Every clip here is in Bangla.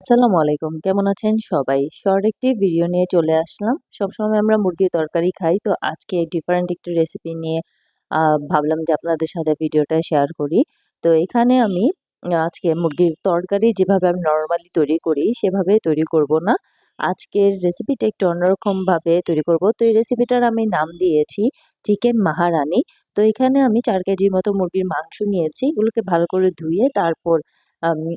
আসসালামু আলাইকুম। কেমন আছেন সবাই? শর্ট একটি ভিডিও নিয়ে চলে আসলাম। সবসময় আমরা মুরগির তরকারি খাই। তো আজকে ডিফারেন্ট একটি রেসিপি নিয়ে ভাবলাম যে আপনাদের সাথে ভিডিওটা শেয়ার করি। তো এখানে আমি আজকে মুরগির তরকারি যেভাবে আমি নর্মালি তৈরি করি, সেভাবে তৈরি করব না। আজকের রেসিপিটা একটু অন্যরকম ভাবে তৈরি করব। তো এই রেসিপিটার আমি নাম দিয়েছি, চিকেন মাহারানি। তো এখানে আমি চার কেজির মতো মুরগির মাংস নিয়েছি। এগুলোকে ভালো করে ধুয়ে তারপর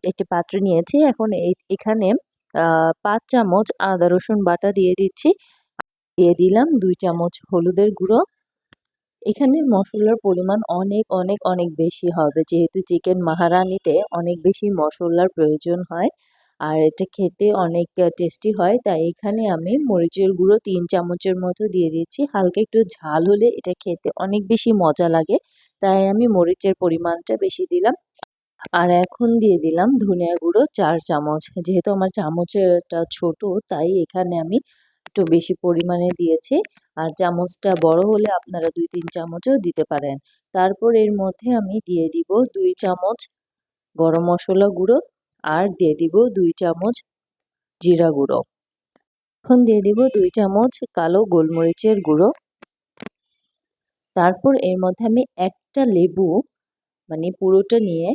একটি পাত্র নিয়েছি। এখন এখানে পাঁচ চামচ আদা, রসুন বাটা দিয়ে দিচ্ছি। দিয়ে দিলাম দুই চামচ হলুদের গুঁড়ো। এখানে মশলার পরিমাণ অনেক অনেক অনেক বেশি হবে। যেহেতু চিকেন মাহারানিতে অনেক বেশি মশলার প্রয়োজন হয় আর এটা খেতে অনেক টেস্টি হয়। তাই এখানে আমি মরিচের গুঁড়ো তিন চামচের মতো দিয়ে দিচ্ছি। হালকা একটু ঝাল হলে এটা খেতে অনেক বেশি মজা লাগে। তাই আমি মরিচের পরিমাণটা বেশি দিলাম। আর এখন দিয়ে দিলাম ধনিয়া গুঁড়ো চার চামচ। যেহেতু আমার চামচটা ছোট, তাই এখানে আমি একটু বেশি পরিমাণে দিয়েছি। আর চামচটা বড় হলে আপনারা দুই তিন চামচও দিতে পারেন। তারপর এর মধ্যে আমি দিয়ে দিব দুই চামচ গরম মশলা গুঁড়ো আর দিয়ে দিব দুই চামচ জিরা গুঁড়ো। এখন দিয়ে দিব দুই চামচ কালো গোলমরিচের গুঁড়ো। তারপর এর মধ্যে আমি একটা লেবু মানে পুরোটা নিয়ে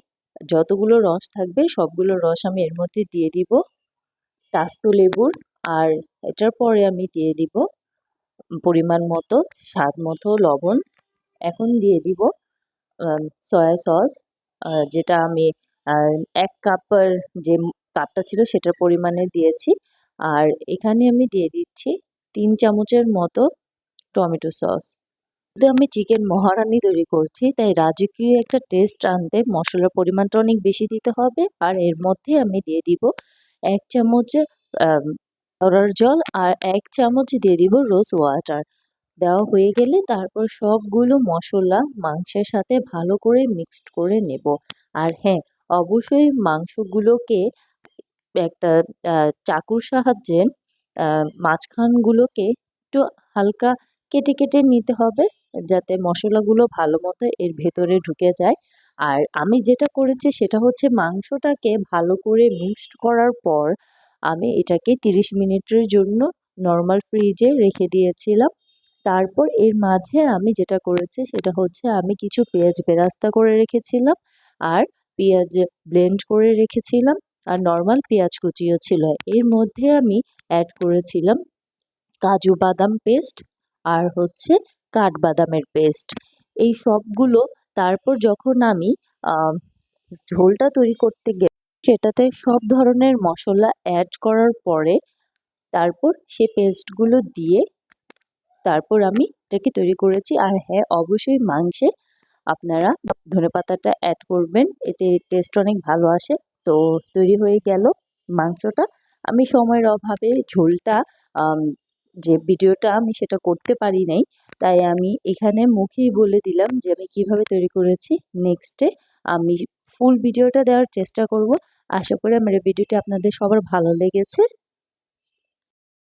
যতগুলো রস থাকবে, সবগুলো রস আমি এর মধ্যে দিয়ে দিব। টাস্ত লেবুর আর এটার পরে আমি দিয়ে দিব পরিমাণ মতো, স্বাদ মতো লবণ। এখন দিয়ে দিব সয়া সস যেটা আমি এক কাপের যে কাপটা ছিল সেটার পরিমাণে দিয়েছি। আর এখানে আমি দিয়ে দিচ্ছি তিন চামচের মতো টমেটো সস যেহেতু আমি চিকেন মহারানি তৈরি করছি, তাই রাজকীয় একটা টেস্ট আনতে মশলার পরিমাণটা অনেক বেশি দিতে হবে, আর এর মধ্যে আমি দিয়ে দিব এক চামচ অরার জল, আর এক চামচ দিয়ে দিব রোজ ওয়াটার দেওয়া হয়ে গেলে তারপর সবগুলো মশলা মাংসের সাথে ভালো করে মিক্সড করে নেব। আর হ্যাঁ অবশ্যই মাংসগুলোকে একটা চাকুর সাহায্যে মাঝখানগুলোকে একটু হালকা কেটে কেটে নিতে হবে। যাতে মশলাগুলো ভালো মতো এর ভেতরে ঢুকে যায়। আর আমি যেটা করেছি সেটা হচ্ছে মাংসটাকে ভালো করে মিক্সড করার পর আমি এটাকে তিরিশ মিনিটের জন্য নর্মাল ফ্রিজে রেখে দিয়েছিলাম। তারপর এর মাঝে আমি যেটা করেছি সেটা হচ্ছে আমি কিছু পেঁয়াজ বেরাস্তা করে রেখেছিলাম আর পেঁয়াজ ব্লেন্ড করে রেখেছিলাম। আর নর্মাল পেঁয়াজ কুচিও ছিল। এর মধ্যে আমি অ্যাড করেছিলাম কাজু বাদাম পেস্ট আর হচ্ছে কাঠবাদামের পেস্ট এই সবগুলো তারপর যখন আমি ঝোলটা তৈরি করতে গেলে সেটাতে সব ধরনের মশলা অ্যাড করার পরে তারপর সে পেস্টগুলো দিয়ে তারপর আমি এটাকে তৈরি করেছি। আর হ্যাঁ অবশ্যই মাংসে আপনারা ধনে পাতাটা অ্যাড করবেন, এতে টেস্ট অনেক ভালো আসে। তো তৈরি হয়ে গেল মাংসটা। আমি সময়ের অভাবে ঝোলটা যে ভিডিওটা আমি সেটা করতে পারি নাই তাই আমি এখানে মুখেই বলে দিলাম যে আমি কীভাবে তৈরি করেছি। নেক্সটে আমি ফুল ভিডিওটা দেওয়ার চেষ্টা করব। আশা করি আমার ভিডিওটি আপনাদের সবার ভালো লেগেছে।